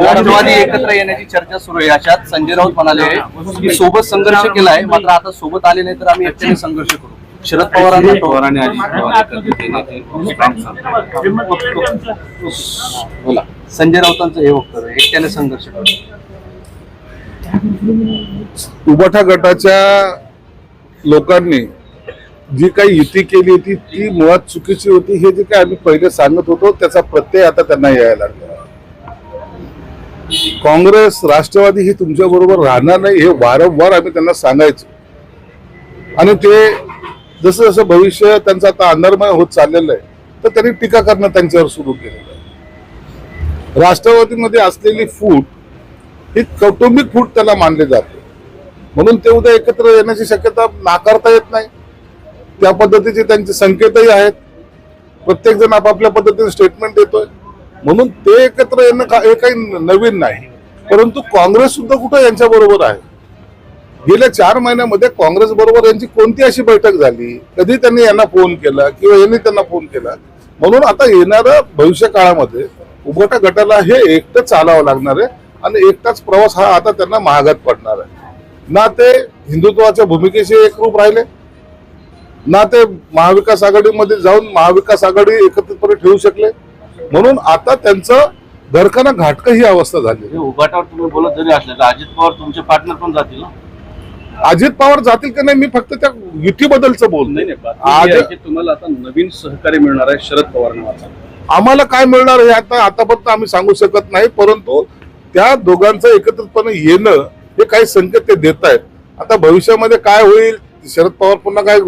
राष्ट्रवादी एकत्र येण्याची चर्चा सुरू आहे अशात संजय राऊत म्हणाले की सोबत संघर्ष केलाय मात्र आता सोबत आले नाही तर आम्ही एकट्याने संघर्ष करू. शरद पवारांना पवार आणि अजित पवार एकत्रित येण्याचे बोला. संजय राऊतांचं हे वक्तव्य एकट्याने संघर्ष करू. उबाठा गटाच्या लोकांनी जी काही युती केली होती ती मुळात चुकीची होती हे जे काही आम्ही पहिले सांगत होतो त्याचा प्रत्यय आता त्यांना यायला लागला. काँग्रेस राष्ट्रवादी ही तुमच्या बरोबर राहणार नाही हे वारंवार आम्ही त्यांना सांगायचो. आणि ते जसं जसं भविष्य त्यांचं आता अंधारमय होत चाललेलं आहे तर त्यांनी टीका करणं त्यांच्यावर सुरू केलेलं आहे. राष्ट्रवादीमध्ये असलेली फूट ही कौटुंबिक फूट त्याला मानले जाते. म्हणून ते उद्या एकत्र येण्याची शक्यता नाकारता येत नाही. त्या पद्धतीचे त्यांचे संकेतही आहेत. प्रत्येक जण आपापल्या पद्धतीने स्टेटमेंट देतोय. म्हणून ते एकत्र येणं का- हे काही नवीन नाही. परंतु काँग्रेस सुद्धा कुठं यांच्या बरोबर आहे? गेल्या चार महिन्यामध्ये काँग्रेस बरोबर यांची कोणती अशी बैठक झाली? कधी त्यांनी यांना फोन केला किंवा यांनी त्यांना फोन केला? म्हणून आता येणाऱ्या भविष्य काळामध्ये उभटा गटाला हे एकटं चालावं लागणार आहे आणि एकटाच प्रवास हा आता त्यांना महागात पडणार आहे. ना ते हिंदुत्वाच्या भूमिकेशी एकरूप राहिले ना ते महाविकास आघाडीमध्ये जाऊन महाविकास आघाडी एकत्रितपणे ठेवू शकले. म्हणून आता त्यांचं घरखाना घाटकं ही अवस्था झाली. उभाटावर तुम्ही बोलत जरी असले तर अजित पवार तुमचे पार्टनर पण जातील ना? अजित पवार जातील की नाही मी फक्त त्या युतीबद्दलचं बोलतो नाही नाही बातमी आज- आहे की तुम्हाला आता नवीन सहकार्य मिळणार आहे शरद पवार नावाचा. आम्हाला काय मिळणार हे आता आतापर्यंत आम्ही सांगू शकत नाही परंतु त्या दोघांचं एकत्रितपणे येणं हे काही संकेत ते देत आहेत आता भविष्यामध्ये काय होईल? शरद पवार पुन्हा काय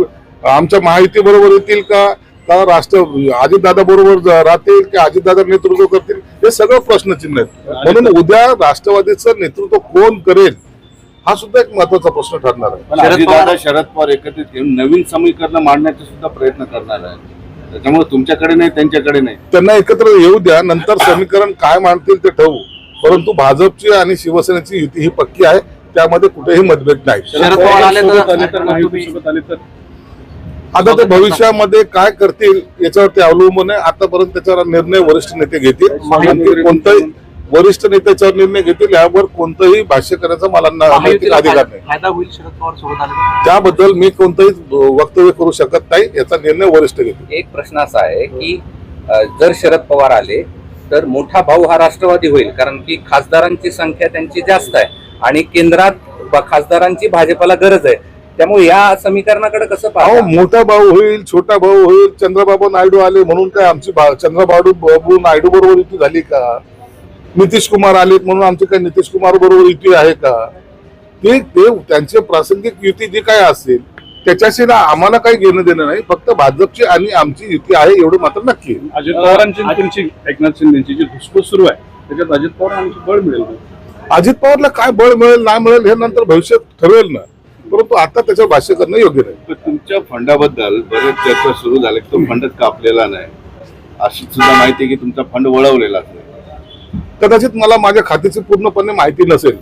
आमच्या महायुती बरोबर येतील का? का राष्ट्र अजितदादा बरोबर राहतील की अजितदादा नेतृत्व करतील? हे सगळं प्रश्नचिन्ह आहेत. म्हणून उद्या राष्ट्रवादीचं नेतृत्व कोण करेल? हा सुद्धा एक महत्त्वाचा प्रश्न ठरणार आहे. शरद पवार- शरद पवार एकत्रित येऊन नवीन समीकरण मांडण्याचा सुद्धा प्रयत्न करणार आहे. त्याच्यामुळे तुमच्याकडे नाही त्यांच्याकडे नाही. त्यांना एकत्र येऊ द्या नंतर समीकरण काय मांडतील ते ठरवू. परंतु भाजपची आणि शिवसेनेची युती ही पक्की आहे त्यामध्ये कुठेही मतभेद नाही. शरद पवार आले तर- सोबत आले तर महायुतीसोबत आले तर आता ते भविष्यामध्ये काय करतील याच्यावरती अवलंबून आहे. आतापर्यंत त्याच्यावर निर्णय वरिष्ठ नेते घेतील. कोणताही वरिष्ठ नेते याच्यावर निर्णय घेतील यावर कोणतंही भाष्य करायचा मला अधिकार नाही? त्याबद्दल मी कोणतंही वक्तव्य करू शकत नाही. याचा निर्णय वरिष्ठ घेतील. एक प्रश्न असा आहे की जर शरद पवार आले तर मोठा भाऊ हा राष्ट्रवादी होईल कारण की खासदारांची संख्या त्यांची जास्त आहे आणि केंद्रात खासदारांची भाजपला गरज आहे. त्यामुळे या समीकरणाकडे कसं अहो पाहता मोठा भाऊ होईल छोटा भाऊ होईल चंद्रबाबू नायडू आले म्हणून काय आमची भा- चंद्रबाबू बाबू नायडू बरोबर युती झाली का नितीश कुमार आले म्हणून आमची काय नितीश कुमार बरोबर युती आहे का ते ते त्यांचे प्रासंगिक युती जी काय असेल त्याच्याशी ना आम्हाला काही घेणं देणं नाही फक्त भाजपची आणि आमची युती आहे एवढं मात्र नक्की आहे. अजित पवारांची आणि तुमची एकनाथ शिंदेची जी धुसफूस सुरू आहे त्याच्यात अजित पवारांची बळ मिळेल का? अजित पवारला काय बळ मिळेल नाही मिळेल हे नंतर भविष्यात ठरवेल ना परंतु आता त्याच्यावर भाष्य करणं योग्य नाही. तुमच्या फंडाबद्दल बरेच चर्चा सुरू झाल्या की तो फंडच कापलेला नाही. अशी सुद्धा माहिती आहे की तुमचा फंड वळवलेला कदाचित मला माझ्या खात्याची पूर्णपणे माहिती नसेल.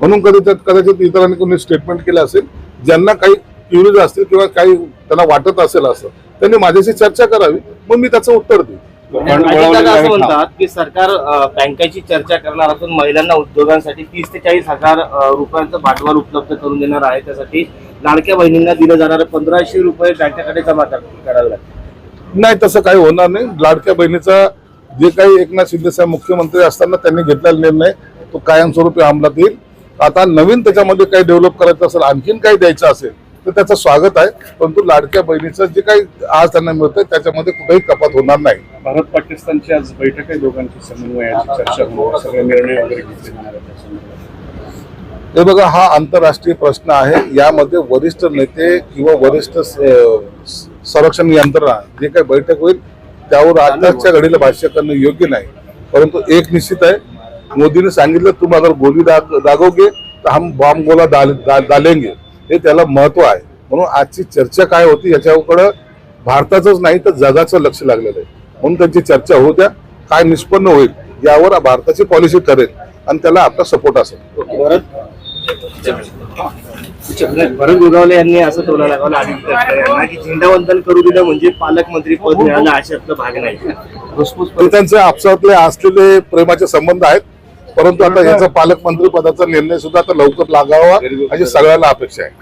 म्हणून कदाचित कदाचित इतरांनी कोणी स्टेटमेंट केलं असेल. ज्यांना काही क्युरियस असतील किंवा काही त्यांना वाटत असेल असं त्यांनी माझ्याशी चर्चा करावी. मग मी त्याचं उत्तर देईन. असं? म्हणतात की सरकार बँकेची चर्चा करणार असून महिलांना उद्योगांसाठी तीस ते चाळीस हजार रुपयांचं भांडवल उपलब्ध करून देणार आहे. त्यासाठी लाडक्या बहिणींना दिलं जाणारं पंधराशे रुपये बँकेकडे जमा कर- करावे लागतील. नाही तसं काही होणार नाही. लाडक्या बहिणीचा जे काही एकनाथ शिंदे साहेब मुख्यमंत्री असताना त्यांनी घेतलेला निर्णय तो कायमस्वरूपी अंमलात येईल. आता नवीन त्याच्यामध्ये काही डेव्हलप करायचं असेल आणखीन काही द्यायचं असेल तर त्याचं स्वागत आहे. परंतु लाडक्या बहिणीचं जे काही आज त्यांना मिळतंय त्याच्यामध्ये कुठेही कपात होणार नाही. भारत पाकिस्तानची आज बैठक आहे दोघांची समन्वयाची चर्चा होणार सगळे निर्णय वगैरे घेतले जाणार. हे बघा हा आंतरराष्ट्रीय प्रश्न आहे. यामध्ये वरिष्ठ नेते किंवा वरिष्ठ संरक्षण यंत्रणा जे काही बैठक होईल त्यावर आताच्या घडीला भाष्य करणं योग्य नाही. परंतु एक निश्चित आहे मोदीने सांगितलं तुम अगर गोली दाग दागोगे तर हम बॉम्ब गोला डाल, डाल, डालेंगे हे त्याला महत्त्व आहे. म्हणून आजची चर्चा काय होती याच्याकडं भारताचंच नाही तर जगाचं लक्ष लागलेलं आहे. म्हणून त्यांची चर्चा होऊ द्या. काय निष्पन्न होईल यावर भारताची पॉलिसी ठरेल आणि त्याला आपला सपोर्ट असेल. भरत. गोगावले यांनी असं टोला लागवला आदित्य यांना की झेंडावंदन करू दिलं म्हणजे पालकमंत्री पद मिळालं अशातलं भाग नाही. त्यांचे आपसातले असलेले प्रेमाचे संबंध आहेत. परंतु आता याचा पालकमंत्री पदाचा निर्णय सुद्धा आता लवकर लागावा अशी सगळ्याला अपेक्षा आहे.